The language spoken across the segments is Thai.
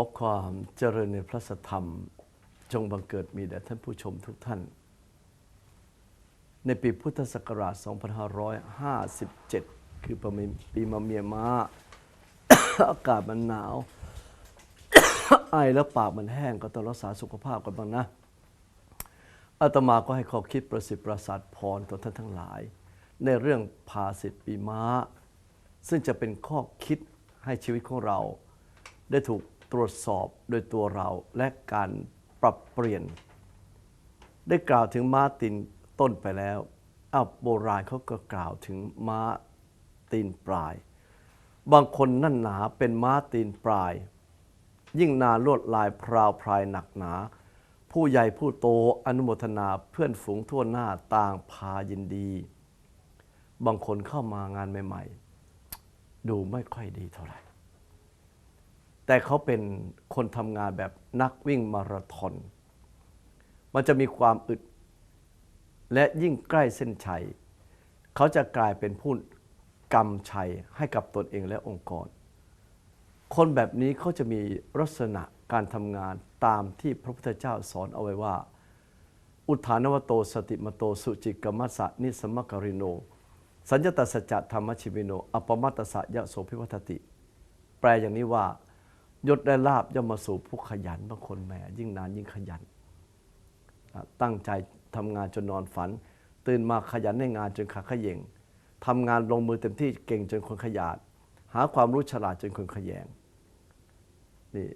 ขอความเจริญในพระสธรรม จงบังเกิดมีแด่ท่านผู้ชมทุกท่าน ในปีพุทธศักราช 2557 คือประมาณปีมะเมียมาอากาศมันหนาว ไอแล้วปากมันแห้งก็ต้องรักษาสุขภาพกันบ้างนะอาตมาก็ให้ข้อคิดประสิทธิ์ประสาทพรต่อท่านทั้งหลาย ในเรื่องภาสิทธิปีม้า ซึ่งจะเป็นข้อคิดให้ชีวิตของเรา ได้ถูก ตรวจสอบโดยตัวเราและการปรับเปลี่ยน ได้กล่าวถึงม้าตีนต้นไปแล้วอ้าวโบราณเขาก็กล่าวถึงม้าตีนปลาย บางคนนั่นหนาเป็นม้าตีนปลาย ยิ่งนาลวดลายพราวพรายหนักหนา ผู้ใหญ่ผู้โตอนุโมทนาเพื่อนฝูงทั่วหน้าต่างพายินดี บางคนเข้ามางานใหม่ ๆ ดูไม่ค่อยดีเท่าไหร่ แต่เขาเป็นคนทำงานแบบนักวิ่งมาราธอน มันจะมีความอึด และยิ่งใกล้เส้นชัย เขาจะกลายเป็นผู้กำชัยให้กับตนเองและองค์กร คนแบบนี้เขาจะมีลักษณะการทำงานตามที่พระพุทธเจ้าสอนเอาไว้ว่า อุทานวโตสติมโตสุจิกมัสสะนิสมกริโน สัญญตสัจธรรมชิวิโน อปมัตตสะยะโสภิวัตติ แปลอย่างนี้ว่า ยศได้ลาบย่อมมาสู่ผู้ขยันบางคนแหมยิ่งนานยิ่งขยัน ตั้งใจทำงานจนนอนฝัน ตื่นมาขยันในงานจนขาขย่งทำงานลงมือเต็มที่เก่งจนคนขยาดหาความรู้ฉลาดจนคนขยงนี่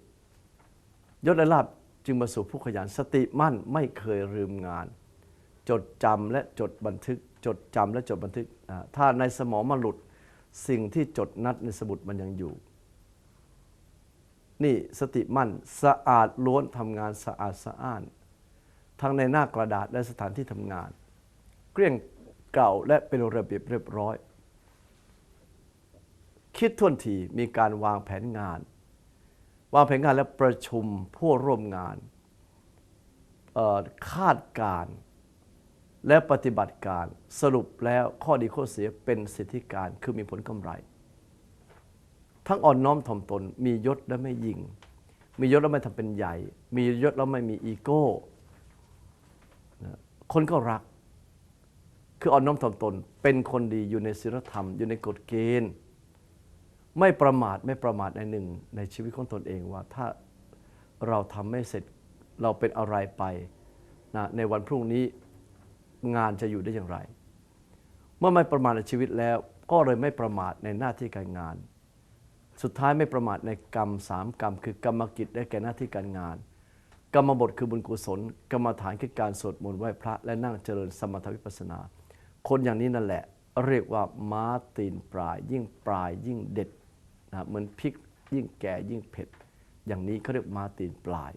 ยศและลาบจึงมาสู่ผู้ขยันสติมั่นไม่เคยลืมงาน จดจำและจดบันทึก จดจำและจดบันทึก ถ้าในสมองมันหลุดสิ่งที่จดนัดในสมุดมันยังอยู่ นี่สติมั่นสะอาดล้วนทำงานสะอาดสะอ้าน ทั้งในหน้ากระดาษและสถานที่ทำงาน เกลี้ยงเก่าและเป็นระเบียบเรียบร้อย คิดท่วนทีมีการวางแผนงาน วางแผนงานและประชุมผู้ร่วมงานคาดการณ์และปฏิบัติการสรุปแล้วข้อดีข้อเสียเป็นสิทธิการคือมีผลกำไร ทั้งอ่อนน้อมถ่อมตน มียศและไม่ยิง มียศแล้วไม่ทำเป็นใหญ่ มียศแล้วไม่มีอีโก้คนก็รัก คืออ่อนน้อมถ่อมตน เป็นคนดีอยู่ในศีลธรรม อยู่ในกฎเกณฑ์ ไม่ประมาทไม่ประมาทในหนึ่ง ในชีวิตของตนเองว่าถ้าเราทำไม่เสร็จเราเป็นอะไรไปนะในวันพรุ่งนี้งานจะอยู่ได้อย่างไร เมื่อไม่ประมาทในชีวิตแล้ว ก็เลยไม่ประมาทในหน้าที่การงาน สุดท้ายไม่ประมาทในกรรมสามกรรม คือกรรมกิจได้แก่หน้าที่การงาน กรรมบทคือบุญกุศล กรรมฐานคือการสวดมนต์ไหว้พระ และนั่งเจริญสมถวิปัสนา คนอย่างนี้นั่นแหละ เรียกว่าม้าตีนปลาย ยิ่งปลายยิ่งเด็ดนะเหมือนพริกยิ่งแก่ยิ่งเผ็ด อย่างนี้เขาเรียกม้าตีนปลาย